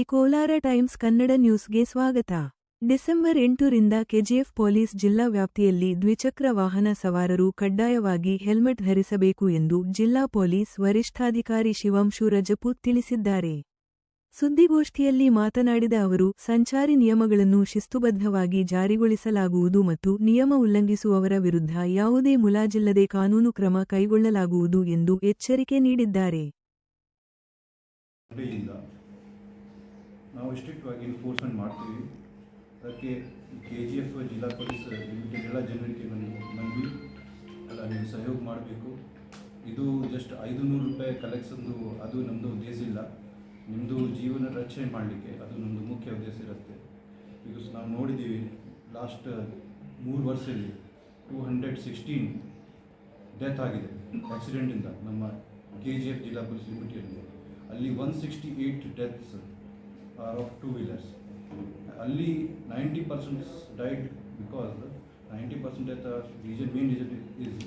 Kolar times Kannada ನ್ಯೂಸ್ಗೆ ಸ್ವಾಗತ. December ಎಂಟರಿಂದ ಕೆಜಿಎಫ್ ಪೊಲೀಸ್ ಜಿಲ್ಲಾ ವ್ಯಾಪ್ತಿಯಲ್ಲಿ ದ್ವಿಚಕ್ರ ವಾಹನ ಸವಾರರು ಕಡ್ಡಾಯವಾಗಿ ಹೆಲ್ಮೆಟ್ ಧರಿಸಬೇಕು ಎಂದು ಜಿಲ್ಲಾ ಪೊಲೀಸ್ ವರಿಷ್ಠಾಧಿಕಾರಿ ಶಿವಾಂಶು ರಜಪೂತ್ ತಿಳಿಸಿದ್ದಾರೆ. ಸುದ್ದಿಗೋಷ್ಠಿಯಲ್ಲಿ ಮಾತನಾಡಿದ ಅವರು, ಸಂಚಾರಿ ನಿಯಮಗಳನ್ನು ಶಿಸ್ತುಬದ್ಧವಾಗಿ ಜಾರಿಗೊಳಿಸಲಾಗುವುದು ಮತ್ತು ನಿಯಮ ಉಲ್ಲಂಘಿಸುವವರ ವಿರುದ್ಧ ಯಾವುದೇ ಮುಲಾಜಿಲ್ಲದೆ ಕಾನೂನು ಕ್ರಮ ಕೈಗೊಳ್ಳಲಾಗುವುದು ಎಂದು ಎಚ್ಚರಿಕೆ ನೀಡಿದ್ದಾರೆ. ನಾವು ಸ್ಟ್ರಿಕ್ಟಾಗಿ ಎನ್ಫೋರ್ಸ್ಮೆಂಟ್ ಮಾಡ್ತೀವಿ. ಅದಕ್ಕೆ ಕೆ ಜಿ ಎಫ್ ಜಿಲ್ಲಾ ಪೊಲೀಸ್ ಲಿಮಿಟೆಡ್ ಎಲ್ಲ ಜನರಿಗೆ ನಂಬಿ ಎಲ್ಲ ನೀವು ಸಹಯೋಗ ಮಾಡಬೇಕು. ಇದು ಜಸ್ಟ್ ಐದು ನೂರು ರೂಪಾಯಿ ಕಲೆಕ್ಷನ್ದು ಅದು ನಮ್ಮದು ಉದ್ದೇಶ ಇಲ್ಲ. ನಿಮ್ಮದು ಜೀವನ ರಕ್ಷಣೆ ಮಾಡಲಿಕ್ಕೆ ಅದು ನಮ್ಮದು ಮುಖ್ಯ ಉದ್ದೇಶ ಇರುತ್ತೆ. ಬಿಕಾಸ್ ನಾವು ನೋಡಿದ್ದೀವಿ ಲಾಸ್ಟ್ ಮೂರು ವರ್ಷದಲ್ಲಿ ಟೂ ಹಂಡ್ರೆಡ್ ಸಿಕ್ಸ್ಟೀನ್ ಡೆತ್ ಆಗಿದೆ ಆಕ್ಸಿಡೆಂಟಿಂದ ನಮ್ಮ ಕೆ ಜಿ ಎಫ್ ಜಿಲ್ಲಾ ಪೊಲೀಸ್ ಲಿಮಿಟೆಡ್ ಅಲ್ಲಿ. One sixty eight deaths of two wheelers ಅಲ್ಲಿ ninety percent died because ninety percent of reason main reason is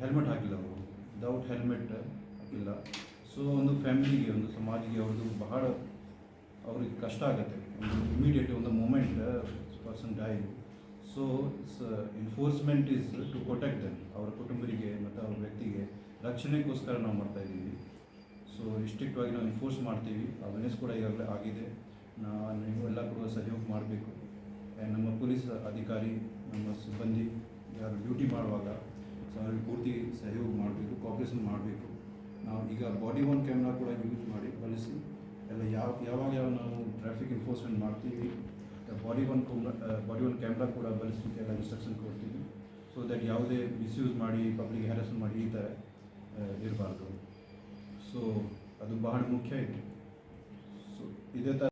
helmet ಹಾಕಿಲ್ಲ ಅವರು. ವಿದೌಟ್ ಹೆಲ್ಮೆಟ್ ಹಾಕಿಲ್ಲ. ಸೊ ಒಂದು ಫ್ಯಾಮಿಲಿಗೆ ಒಂದು ಸಮಾಜಿಗೆ ಅವ್ರದ್ದು ಬಹಳ ಅವ್ರಿಗೆ ಕಷ್ಟ ಆಗುತ್ತೆ. ಒಂದು ಇಮಿಡಿಯೇಟ್ ಒಂದು moment person die so enforcement is to protect them ಅವರ ಕುಟುಂಬರಿಗೆ ಮತ್ತು ಅವ್ರ ವ್ಯಕ್ತಿಗೆ ರಕ್ಷಣೆಗೋಸ್ಕರ ನಾವು ಮಾಡ್ತಾ ಸೊ ಆಗಿ ನಾವು ಎನ್ಫೋರ್ಸ್ ಮಾಡ್ತೀವಿ. ಅವೇರ್ನೆಸ್ ಕೂಡ ಈಗಾಗಲೇ ಆಗಿದೆ. ನಾನು ನೀವು ಎಲ್ಲ ಕೂಡ ಸಹಯೋಗ ಮಾಡಬೇಕು. ನಮ್ಮ ಪೊಲೀಸ್ ಅಧಿಕಾರಿ, ನಮ್ಮ ಸಿಬ್ಬಂದಿ ಯಾರು ಡ್ಯೂಟಿ ಮಾಡುವಾಗ ಸೊ, ಅವ್ರಿಗೆ ಪೂರ್ತಿ ಸಹಯೋಗ ಮಾಡಬೇಕು ಕಾಪ್ರೇಷನ್ ಮಾಡಬೇಕು. ನಾವು ಈಗ ಬಾಡಿ ಒನ್ ಕ್ಯಾಮ್ರಾ ಕೂಡ ಯೂಸ್ ಮಾಡಿ, ಬಳಸಿ. ಎಲ್ಲ ಯಾವ, ಯಾವಾಗ ಯಾವ ನಾವು ಟ್ರಾಫಿಕ್ ಎನ್ಫೋರ್ಸ್ಮೆಂಟ್ ಮಾಡ್ತೀವಿ body worn body worn camera ಕೂಡ ಬಳಸಿ ಎಲ್ಲ ಇನ್ಸ್ಟ್ರಕ್ಷನ್ ಕೊಡ್ತೀವಿ. ಸೊ ದಟ್ ಯಾವುದೇ ಮಿಸ್ಯೂಸ್ ಮಾಡಿ ಪಬ್ಲಿಕ್ ಹ್ಯಾರಸ್ಮೆಂಟ್ ಮಾಡಿ ಈ ಥರ ಇರಬಾರ್ದು. ಸೊ ಅದು ಬಹಳ ಮುಖ್ಯ ಇದೆ ಸೊ ಇದೇ ಥರ